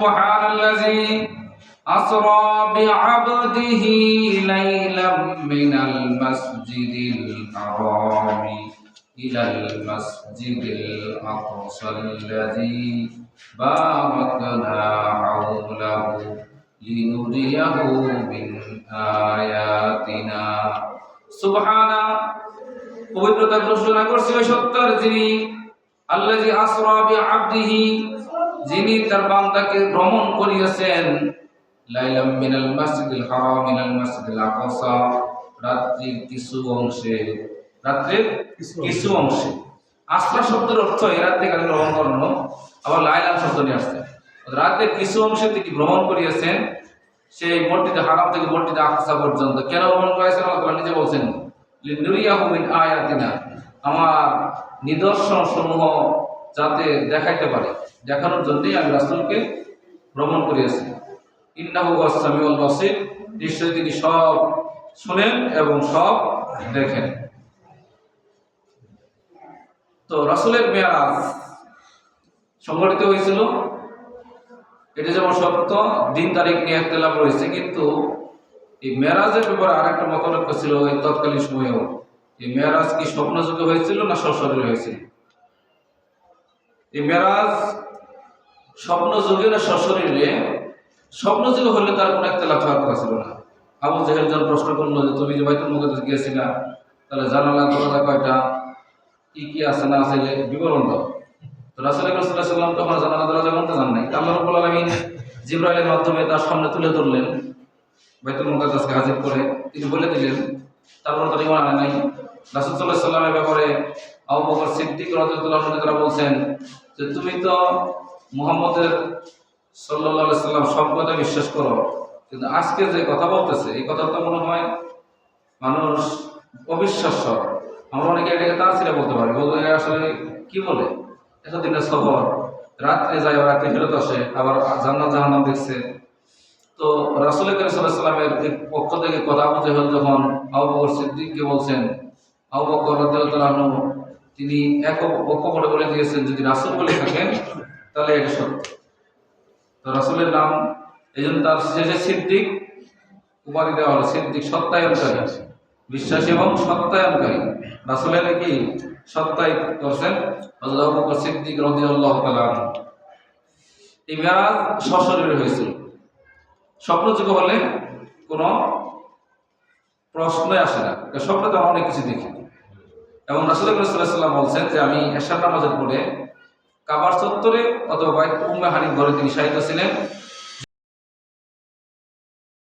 سبحان الذي أسرى بعبده ليلا من المسجد الحرام إلى المسجد الأقصى الذي باركنا حوله لنريه من آياتنا سبحان পবিত্রতা ঘোষণা করছে ওই সত্তর যিনি আল্লাহ আসরাবি আব্দিহি যিনি তার বান্দাকে ভ্রমণ করিয়েছেন লাইলাম মিনাল মসজিদুল হারাম মিনাল মসজিদুল আকসা রাত্রির কিছু অংশে রাত্রির কিছু অংশে। আসরা শব্দের অর্থ এই রাত থেকে গ্রহণ করানো আবার লাইলাম শব্দ নিয়ে আসছে। রাতের কিছু অংশে তিনি ভ্রমণ করিয়েছেন সেই মসজিদে হারাম থেকে মসজিদে আকসা পর্যন্ত। কেন ভ্রমণ করেছেন আল্লাহ নিজে বলছেন লিনুরিয়াহু মিন আয়াতিনা। আমার নিদর্শন সমূহ যাতে দেখাইতে পারে। দেখানোর জন্যই আমি রাসূলকে ভ্রমণ করিয়েছি। ইন্নাহু ওয়াসামিউল বাসির। নিশ্চয়ই তিনি সব শুনেন এবং সব দেখেন। তো রাসূলের মেয়ারাজ সংগঠিত হয়েছিল। এটা যেমন সত্য, দিন তারিখ নিয়ে একতলাপ রয়েছে, কিন্তু এই মেরাজের ব্যাপারে আরেকটা মতলক্ষ ছিল ওই তৎকালীন সময়েও। এই মেরাজ কি স্বপ্নযুগে হয়েছিল না সশরীরে হয়েছিল? এই মেরাজ স্বপ্নযুগে না সশরীরে স্বপ্নযুগে হলে তার কোনো একটা লাভ কথা ছিল না। আবু জাহের জন প্রশ্ন করল যে, তুমি যে বাইতুল মুকাদ্দাস গিয়েছিলা, তাহলে জানালা, দরজা কয়টা? কি কি আছে, না আছে যে বিবরণ দাও। তো রাসূল সাল্লাম তখন জানালা, দরজা বলতে জান নাই। আল্লাহ রাব্বুল আলামিন জিবরাইলের মাধ্যমে তার সামনে তুলে ধরলেন। বাইতুল মুকাদ্দাসকে হাজির করে তিনি বলে দিলেন, তারপর তার ইমান আনে নাই। রাসূল সাল্লাল্লাহু আলাইহি সাল্লামের ব্যাপারে আবু বকর সিদ্দিক রাদিয়াল্লাহু তারা বলছেন যে, তুমি তো মুহাম্মদের আলাইহি সাল্লাম সব কথা বিশ্বাস করো, কিন্তু আজকে যে কথা বলতেছে, এই কথা তো মনে হয় মানুষ অবিশ্বাস্য। আমরা অনেকে এটাকে তার ছেড়ে বলতে পারি। বলতে আসলে কি বলে? এতদিনের সফর, রাত্রে যায় আবার রাত্রে ফেরত আসে, আবার জান্নাত জাহান্নাম দেখছে। তো রাসুল সাল্লামের পক্ষ থেকে কথা বলতে হল যখন আবু সিদ্দিককে বলছেন আবু বকর রাদিয়াল্লাহু আনহু, তিনি এক করে বলে দিয়েছেন, যদি রাসুল বলে থাকেন, তাহলে এটা সত্য। তো রাসূলের নাম এই জন্য তার শেষে সিদ্দিক, উপাধি দেওয়া হলো। সিদ্দিক সত্যায়নকারী, বিশ্বাসী এবং সত্যায়নকারী। রাসূলের কি সত্যায়িত করছেন? আল্লাহ বকর সিদ্দিক রাদিয়াল্লাহু তাআলা আনহু। এই মেরাজ সশরীরে হয়েছিল। স্বপ্নযোগ্য হলে কোনো প্রশ্নই আসে না। স্বপ্নে তো অনেক কিছু দেখি। এবং রাসুল্লাহাম বলছেন যে আমি এশার নামাজের পরে কাবার চত্বরে অথবা উম্মে ঘরে তিনি সাহিত্য ছিলেন।